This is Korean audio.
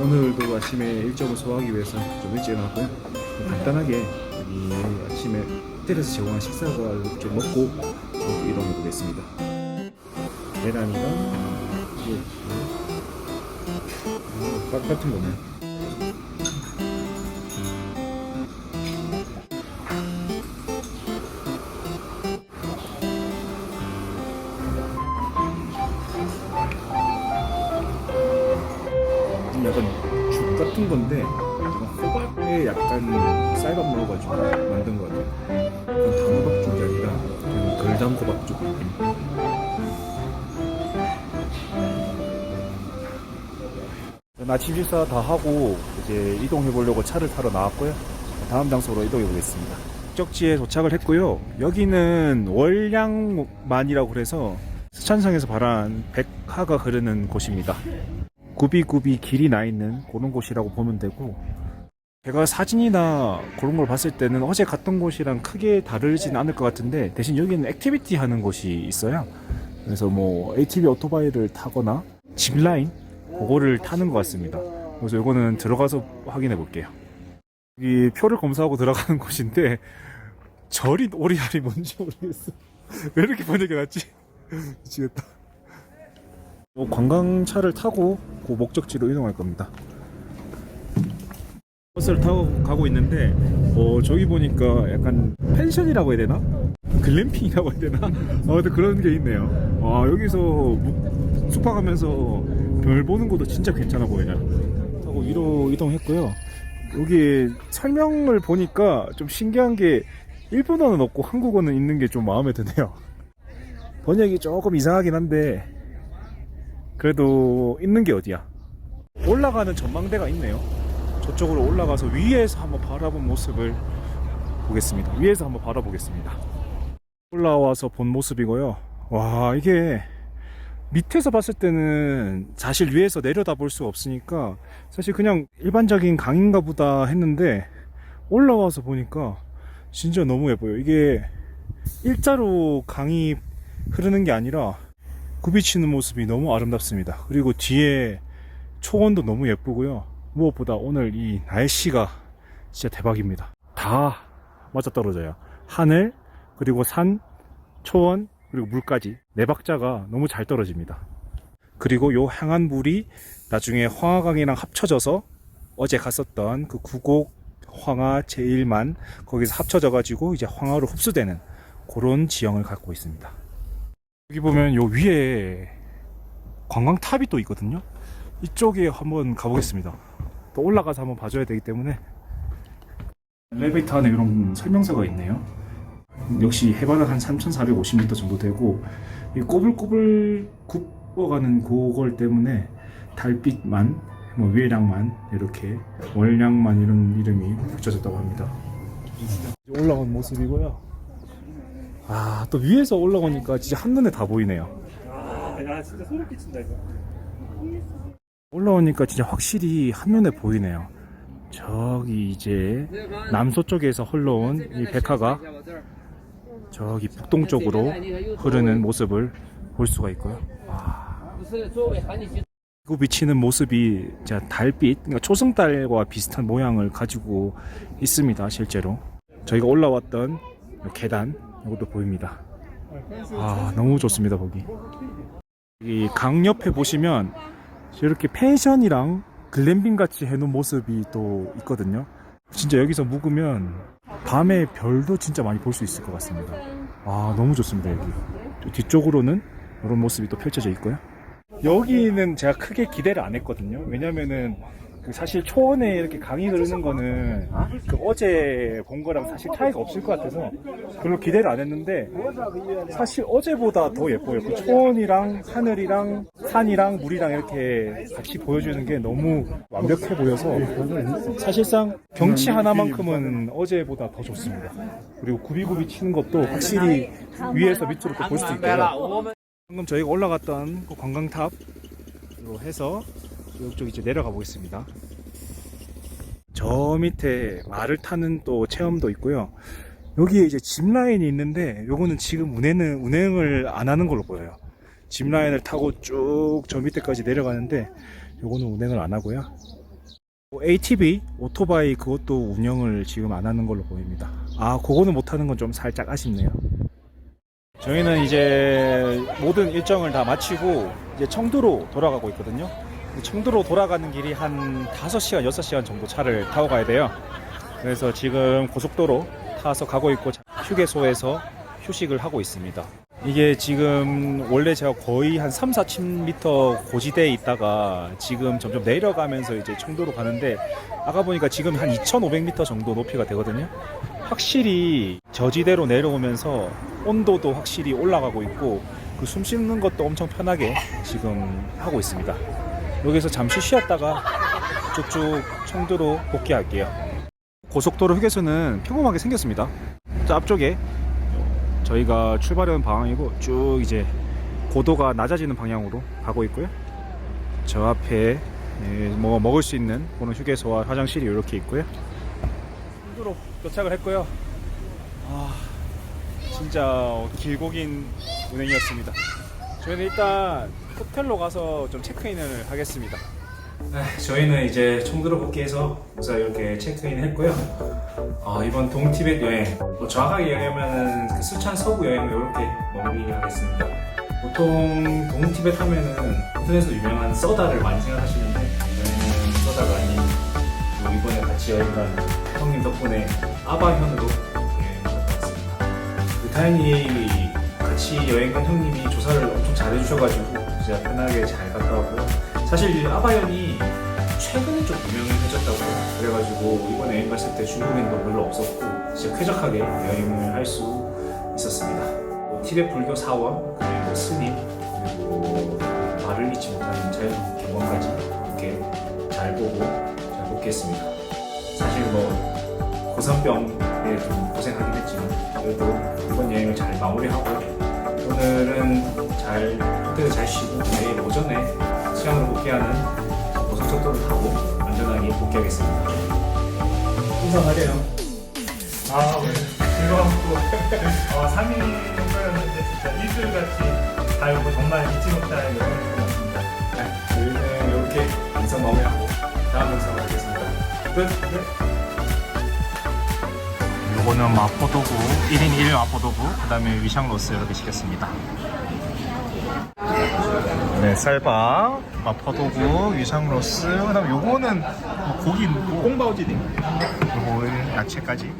오늘도 아침에 일정을 소화하기 위해서 좀 일찍 일어났고요. 간단하게 여기 아침에 호텔에서 제공한 식사를 좀 먹고 어, 이동해 보겠습니다. 계란이랑 이게 음, 깍 같은 거네. 약간 죽 같은 건데 약간 호박에 약간 쌀밥 넣어가지고 만든 것 같아요. 단호박 쪽이 아니라 그냥 걸담 호박 쪽. 아침 식사 다 하고 이제 이동해 보려고 차를 타러 나왔고요. 다음 장소로 이동해 보겠습니다. 목적지에 도착을 했고요. 여기는 월량만이라고 그래서 스촨성에서 발한 백화가 흐르는 곳입니다. 구비구비 길이 나 있는 그런 곳이라고 보면 되고 제가 사진이나 그런 걸 봤을 때는 어제 갔던 곳이랑 크게 다르진 않을 것 같은데 대신 여기는 액티비티 하는 곳이 있어요. 그래서 뭐 ATV 오토바이를 타거나 짚라인 그거를 타는 것 같습니다. 그래서 이거는 들어가서 확인해 볼게요. 여기 표를 검사하고 들어가는 곳인데 절인 오리알이 뭔지 모르겠어 왜 이렇게 번역해 놨지? 미치겠다. 뭐 관광차를 타고 그 목적지로 이동할 겁니다. 버스를 타고 가고 있는데 어 저기 보니까 약간 펜션이라고 해야 되나? 글램핑이라고 해야 되나? 어 그런 게 있네요. 아 여기서 묵- 숙박하면서 별 보는 것도 진짜 괜찮아 보이네요. 하고 위로 이동했고요. 여기 설명을 보니까 좀 신기한 게 일본어는 없고 한국어는 있는 게 좀 마음에 드네요. 번역이 조금 이상하긴 한데 그래도 있는 게 어디야? 올라가는 전망대가 있네요. 저쪽으로 올라가서 위에서 한번 바라본 모습을 보겠습니다. 위에서 한번 바라보겠습니다. 올라와서 본 모습이고요. 와, 이게 밑에서 봤을 때는 사실 위에서 내려다 볼 수 없으니까 사실 그냥 일반적인 강인가 보다 했는데 올라와서 보니까 진짜 너무 예뻐요. 이게 일자로 강이 흐르는 게 아니라 굽이치는 모습이 너무 아름답습니다. 그리고 뒤에 초원도 너무 예쁘고요. 무엇보다 오늘 이 날씨가 진짜 대박입니다. 다 맞아 떨어져요. 하늘, 그리고 산, 초원, 그리고 물까지 네 박자가 너무 잘 떨어집니다. 그리고 요 향한 물이 나중에 황하강이랑 합쳐져서 어제 갔었던 그 구곡 황하 제1만 거기서 합쳐져 가지고 이제 황하로 흡수되는 그런 지형을 갖고 있습니다. 여기 보면 요 위에 관광탑이 또 있거든요. 이쪽에 한번 가보겠습니다. 또 올라가서 한번 봐줘야 되기 때문에 엘리베이터 안에 이런 설명서가 있네요. 역시 해발은 한 3,450m 정도 되고 이 꼬불꼬불 굽어가는 그걸 때문에 달빛만 뭐 위에량만 이렇게 월량만 이런 이름이 붙여졌다고 합니다. 올라간 모습이고요. 아, 또 위에서 올라오니까 진짜 한눈에 다 보이네요. 야 진짜 소름 끼친다 이거 올라오니까 진짜 확실히 한눈에 보이네요. 저기 이제 남서쪽에서 흘러온 이 백화가 저기 북동쪽으로 흐르는 모습을 볼 수가 있고요. 그 비치는 모습이 진짜 달빛, 그러니까 초승달과 비슷한 모양을 가지고 있습니다. 실제로 저희가 올라왔던 요 계단 이것도 보입니다. 아 너무 좋습니다 거기. 이 강 옆에 보시면 이렇게 펜션이랑 글램핑 같이 해놓은 모습이 또 있거든요. 진짜 여기서 묵으면 밤에 별도 진짜 많이 볼 수 있을 것 같습니다. 아 너무 좋습니다 여기. 또 뒤쪽으로는 이런 모습이 또 펼쳐져 있고요. 여기는 제가 크게 기대를 안 했거든요. 왜냐면은 그 사실 초원에 이렇게 강이 흐르는 거는 그 어제 본 거랑 사실 차이가 없을 것 같아서 별로 기대를 안 했는데 사실 어제보다 더 예뻐요. 그 초원이랑 하늘이랑 산이랑 물이랑 이렇게 같이 보여주는 게 너무 완벽해 보여서 사실상 경치 하나만큼은 어제보다 더 좋습니다. 그리고 구비구비 치는 것도 확실히 위에서 밑으로 또볼수 있고요. 방금 저희가 올라갔던 그 관광탑으로 해서 이쪽 이제 내려가 보겠습니다. 저 밑에 말을 타는 또 체험도 있고요. 여기에 이제 짚 라인이 있는데 요거는 지금 운행은 운행을 안 하는 걸로 보여요. 짚 라인을 타고 쭉 저 밑에까지 내려가는데 요거는 운행을 안 하고요. ATV 오토바이 그것도 운영을 지금 안 하는 걸로 보입니다. 아, 그거는 못 하는 건 좀 살짝 아쉽네요. 저희는 이제 모든 일정을 다 마치고 이제 청두로 돌아가고 있거든요. 청두로 돌아가는 길이 한 5시간, 6시간 정도 차를 타고 가야 돼요. 그래서 지금 고속도로 타서 가고 있고 휴게소에서 휴식을 하고 있습니다. 이게 지금 원래 제가 거의 한 3, 4,000m 고지대에 있다가 지금 점점 내려가면서 이제 청도로 가는데 아까 보니까 지금 한 2,500m 정도 높이가 되거든요. 확실히 저지대로 내려오면서 온도도 확실히 올라가고 있고 그 숨 쉬는 것도 엄청 편하게 지금 하고 있습니다. 여기서 잠시 쉬었다가 쭉쭉 청도로 복귀할게요. 고속도로 휴게소는 평범하게 생겼습니다. 저 앞쪽에 저희가 출발하는 방향이고 쭉 이제 고도가 낮아지는 방향으로 가고 있고요. 저 앞에 예, 뭐 먹을 수 있는 그런 휴게소와 화장실이 이렇게 있고요. 청도로 도착을 했고요. 아 진짜 길고 긴 운행이었습니다. 저희는 일단 호텔로 가서 좀 체크인을 하겠습니다. 네, 저희는 이제 청도로 복귀해서 무사 이렇게 체크인 했고요. 어, 이번 동티벳 여행, 뭐 정확하게 얘기하면 그 수찬 서부 여행 이렇게 마무리하겠습니다. 보통 동티벳 하면은 인터넷에서 유명한 써다를 많이 생각하시는데 저희는 써다가 아닌 또 이번에 같이 여행 간 형님 덕분에 아바 현으로 여행 갔다 왔습니다. 그 다행히 같이 여행 간 형님이 조사를 엄청 잘해주셔가지고 진짜 편하게 잘 갔다 왔고요. 사실 이 아바현이 최근에 좀 유명해졌다고 그래가지고 이번에 여행 갔을 때 중국인도 별로 없었고 진짜 쾌적하게 여행을 할 수 있었습니다. 뭐 티베트 불교 사원 그리고 스님 그리고 말을 잊지 못하는 자연 경험까지 이렇게 잘 보고 잘 복귀했습니다. 사실 뭐 고산병에 좀 고생하긴 했지만 그래도 이번 여행을 잘 마무리하고 오늘은 잘 호텔에 잘 쉬고 내일 오전에 시간으로 복귀하는 고속철도를 타고 안전하게 복귀하겠습니다. 인사하래요. 아, 오늘 즐거웠고, 어, 3일 정도였는데, 진짜 일주일같이 달고 정말 잊지 못할 여행이었습니다. 네, 저희는 이렇게 영상 마무리하고 다음 영상을 보겠습니다. 끝. 요거는 마포도구 1인 1 마포도구 그 다음에 위샹로스 이렇게 시켰습니다. 네, 쌀밥, 마포도구, 위샹로스, 그 다음에 요거는 뭐 고기, 꽁바오지딩, 요거 야채까지